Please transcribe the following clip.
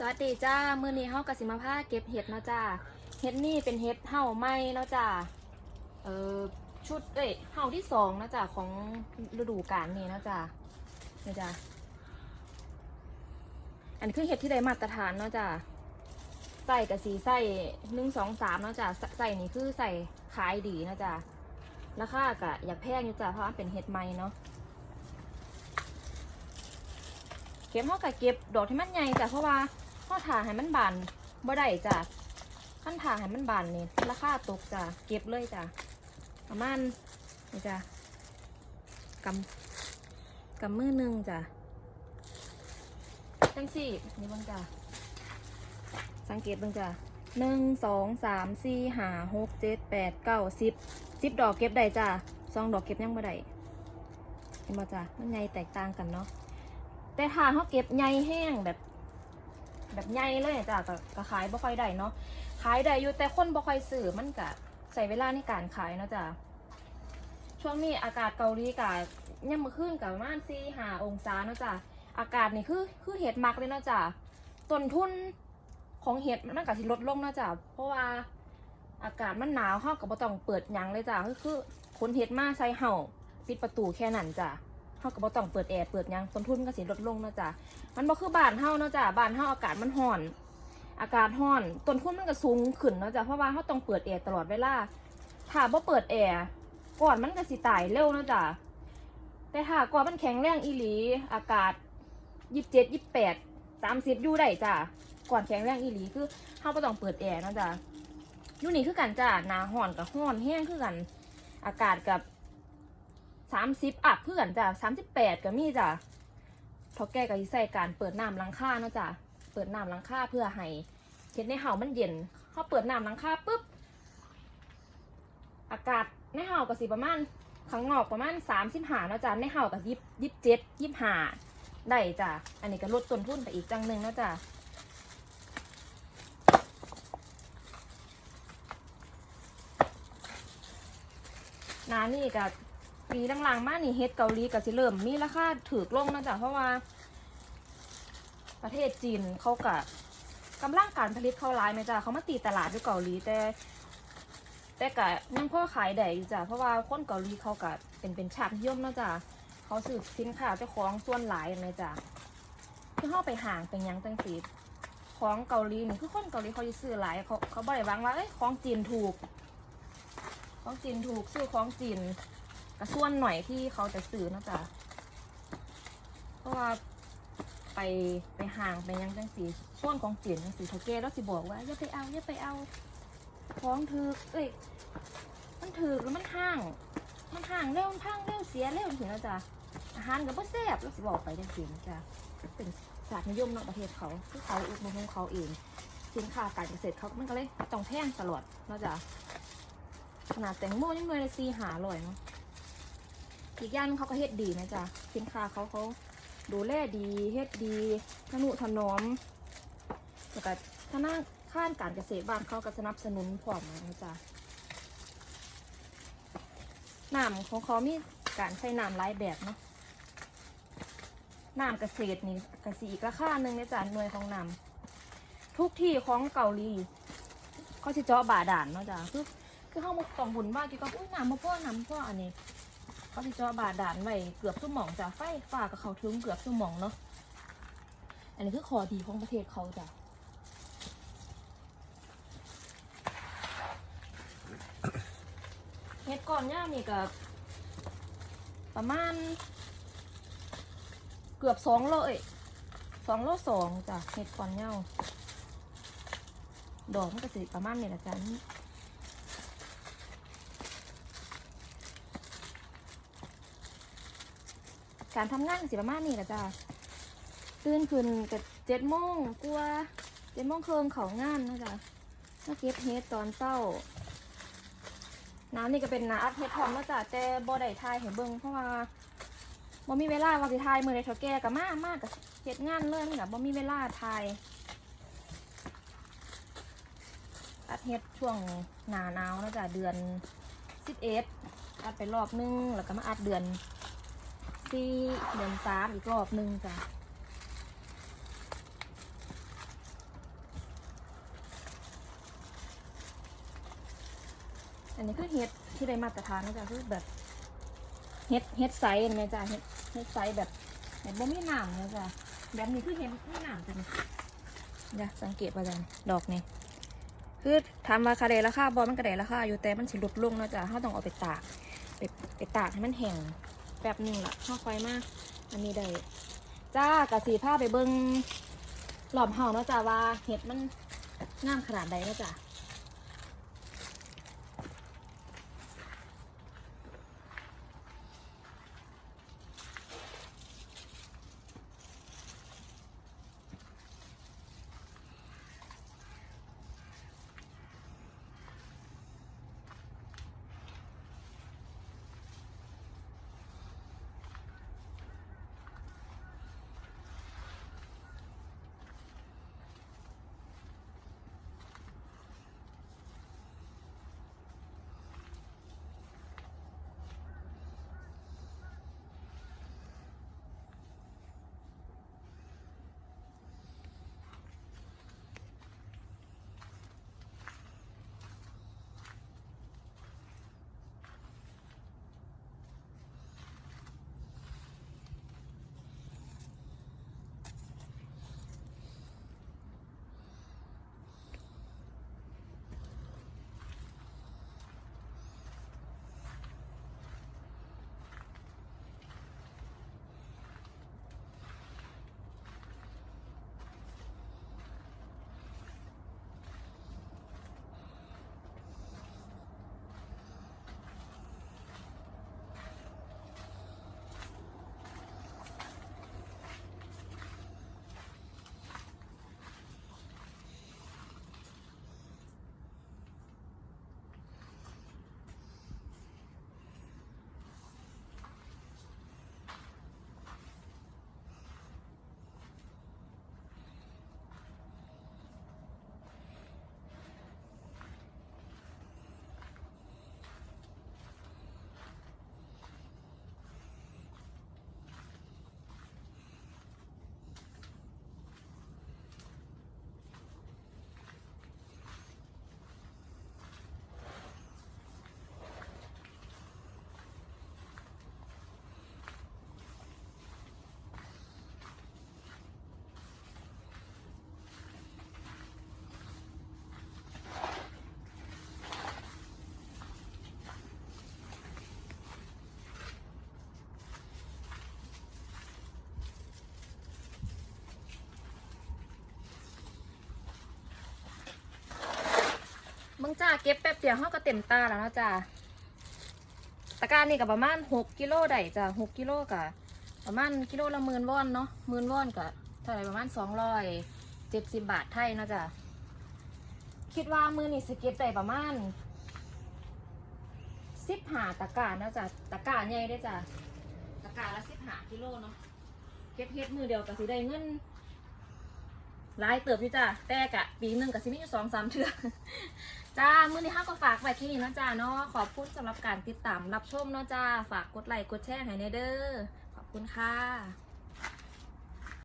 สวัสดีจ้า มือนี้เฮากะสิมาพาเก็บเห็ดเนาะจ้า เห็ดนี่เป็นเห็ดเห่าไหม้เนาะจ้า เอ่อชุดเอ้ยเห่าที่สองเนาะจ้าของฤดูกาลนี้เนาะจ้าเนี่ยจ้าอันนี้คือเห็ดที่ได้มาตรฐานเนาะจ้าใส่กับสีใส่หนึ่งสองสามเนาะจ้าใส่นี่คือใส่ขายดีเนาะจ้าราคากะอยากแพงอยู่จ้าเพราะว่าเป็นเห็ดใหม่เนาะเก็บเฮาก็เก็บดอกที่มันใหญ่จ้ะเพราะว่า เฮาถ่าให้มันบานบ่ได้จ้ะขั้นถ่าให้มันบานนี่ราคาตกจ้ะเก็บเลยจ้ะประมาณนี่จ้ะกำกำมือหนึ่งจ้ะจังสี่นี่บิ่งจ้ะสังเกตบิ่งจ้ะหนึ่งสองสามสี่ห้าหกเจ็ดแปดเก้าสิบสิบดอกเก็บได้จ้ะสองดอกเก็บยังบ่ได้เห็นบ่จ้ะมันใหญ่แตกต่างกันเนาะแต่ถ้าเขาเก็บใยแห้งแบบ แบบใยเลยจ้ะก็ก็ขายบ่ค่อยได้เนาะขายได้อยู่แต่คนบ่ค่อยซื้อมันก็ใส่เวลาในการขายเนาะจ้ะช่วงนี้อากาศเกาหลีกะยังมือขึ้นกับประมาณสี่หาองศาเนาะจ้ะอากาศนี่คือคือเห็ดมักเลยเนาะจ้ะต้นทุนของเห็ดมันก็สิลดลงเนาะจ้ะเพราะว่าอากาศมันหนาวเฮาก็บ่ต้องเปิดยังเลยจ้ะคือคือขนเห็ดมาใส่เห่าปิดประตูแค่นั้นจ้ะ เขาก็บ่ต้องเปิดแอร์เปิดหยังต้นทุนก็สิลดลงเนาะจ้ะมันบ่คือบ้านเฮาเนาะจ้ะบ้านเฮาอากาศมันร้อน อากาศร้อนต้นทุนมันก็สูงขึ้นเนาะจ้ะเพราะว่าเฮาต้องเปิดแอร์ตลอดเวลาถ้าบ่เปิดแอร์ก่อนมันก็สิตายเร็วเนาะจ้ะแต่ถ้าก่อนมันแข็งแรงอีหลี อากาศยี่สิบเจ็ดยี่สิบแปดสามสิบอยู่ได้จ้ะก่อนแข็งแรงอีหลีคือเฮาบ่ต้องเปิดแอร์เนาะจ้ะอยู่นี่คือกันจ้ะหนาร้อนกับร้อนแห้งคือกัน อากาศกับามสิบอัพเพื่อนจ้ะสามสิบแปดก็มีจ้ะพอแก้ก็สิใส่การเปิดน้ำลังคาเนาะจ้ะเปิดน้ำลังคาเพื่อให้เฮ็ดในเห่ามันเย็นเขาเปิดน้ำลังคาปุ๊บอากาศในเห่าก็สิประมาณข้างนอกประมาณสามสิบหาเนาะจ้ะในเห่าก็ยิบยิบเจ็ดยิบห้าได้จ้ะอันนี้ก็ลดต้นทุนไปอีกจังหนึ่งเนาะจ้ะหนานี่กับ ปีหลังๆ มากนี่เฮ็ดเกาหลีก็สิเริ่มมีราคาถูกลงนะจ๊ะเพราะว่า ประเทศจีนเขากะกำลังการผลิตเขาหลายไหมจ้ะเขามาตีตลาดอยู่เกาหลีแต่ แต่กะยังพ่อขายได้อยู่จ้ะเพราะว่าคนเกาหลีเขากะเป็นเป็นชาตินิยมนะจ้ะเขาซื้อสินค้าเจ้าของส่วนหลายเลยจ้ะคือเขาไปห่างเป็นยังจังสีของเกาหลีนี่คือคนเกาหลีเขาจะซื้อหลายเขาเขาบ่ได้วังว่าเอ้ยของจีนถูก ของจีนถูกซื้อของจีน กระส่วนหน่อยที่เขาจะซื้อนะจ๊ะเพราะว่าไปไปห่างไปยังจังสีส่วนของจีนจังสีเขาเก้แล้วสิบอกว่าอย่าไปเอาอย่าไปเอาของถือเอ้ยมันถือแล้วมันห่าง มันห่างเร็วมันพังเร็วเสียเร็วถึงแล้วจ้ะอาหารก็บ่แซ่บแล้วสิบอกไปจังสีนะจ้ะเป็นศาสตร์นิยมเนาะประเทศเขาที่เขาอุดมของเขาเองสินค้าการเกษตรเขามันก็เลยต้องแพงตลอดนะจ้ะขนาดแตงโมยังเลยซีหาอร่อยเนาะ อีกอย่างหนึ่งเขาก็เฮ็ดดีนะจ๊ะสินค้าเขาเขาดูแลดีเฮ็ดดีทนุถนอมแล้วก็ธนาคารการเกษตรบ้านเขาก็สนับสนุนพร้อมนะจ๊ะน้ำของเขามีการใช้น้ำหลายแบบเนาะน้ำเกษตรนี่กสีอีกราคาหนึ่งนะจ๊ะหน่วยของน้ำทุกที่ของเกาหลีเขาจะเจาะบาดาลเนาะจ๊ะคือคือเขามาต้องหุ่นว่าเกี่ยวกับอุ้ยน้ำมาพ่อน้ำพ่ออันนี้ เขาสิเจาะบาดาลไว้เกือบชั่วโมองจ้ะไฟฟ้ากับเขาถึงเกือบชั่วโมองเนาะอันนี้คือขอดีของประเทศเขาจ้ะเฮ็ดก่อนย่างนี่กับประมาณ เกือบสองโลเอ้สองโลสองจ้ะเฮ็ดก่อนย่าดอกมันก็สิประมาณนี้ละจ้ะ การทำงานสิประมาณนี้แหละจ้ะตื่นขึ้นกับเจ็ดโมงกลัวเจ็ดโมงครึ่งเขางานนะจ๊ะมาเก็บเฮ็ดตอนเช้า น้ำนี่ก็เป็นน้ำอัดเฮ็ดพร้อมแล้วจ้ะแต่บ่ได้ทายให้เบิ่งเพราะว่าบ่มีเวลาว่าสิทายมือใดเท่าแก่ก็มามากกับเฮ็ดงานเลยมันก็บ่มีเวลาทายอัดเฮ็ดช่วงหนาหนาวนะจ๊ะเดือน11อัดไปรอบนึงแล้วก็มาอัดเดือน สี่เดือนสามอีกรอบหนึ่งจ้ะอันนี้คือเฮ็ดที่ได้มาตรฐานนะจ๊ะคือแบบเฮ็ดเฮ็ดไซส์นะจ๊ะเฮ็ดเฮ็ดไซส์แบบแบบบ่มีหนามนะจ๊ะแบบนี้คือเฮ็ดมีหนามจ้ะนี่ยสังเกตว่าจ้ะดอกนี่คือทำมาคาเดลราคาบอลมันกระเดลราคาอยู่แต่มันสิลดลงนะจ๊ะเขาต้องเอาไปตากไปไปตากให้มันแห้ง แป๊บหนึงละข้าค่อยมาก อันนี้ได้จ้ากะสีผ้าไปเบิ้งหลอมเห่าเนาะจ้าว่าเห็ดมันงามขนาดใดเนาะจ้า จ้าเก็บแป๊บเดียวเขาก็เต็มตาแล้วเนาะจ้าตะการนี่ก็ประมาณหกกิโลได้จ้าหกกิโลกะประมาณกิโลละหมื่นวอนเนาะหมื่นวอนกะเท่าไหร่ประมาณสองร้อยเจ็ดสิบบาทไทยเนาะจ้าคิดว่ามือนี่สเก็บได้ประมาณสิบหาตะกร้าเนาะจ้าตะการใหญ่ได้จ้าตะการละสิบหากิโลเนาะเก็บเฮ็ดมือเดียวก็สิได้เงิน หลายเติบอยู่จ้าแต่กะปีหนึ่งกับซีมีอยู่สองสามเทือจ้า มื้อนี้ห้าก็ฝากไว้ที่นี้เนะจ้าเนาะขอบคุณสำหรับการติดตามรับชมเนาะจ้า ฝากกดไลค์กดแชร์ให้เนเด้อขอบคุณค่ะ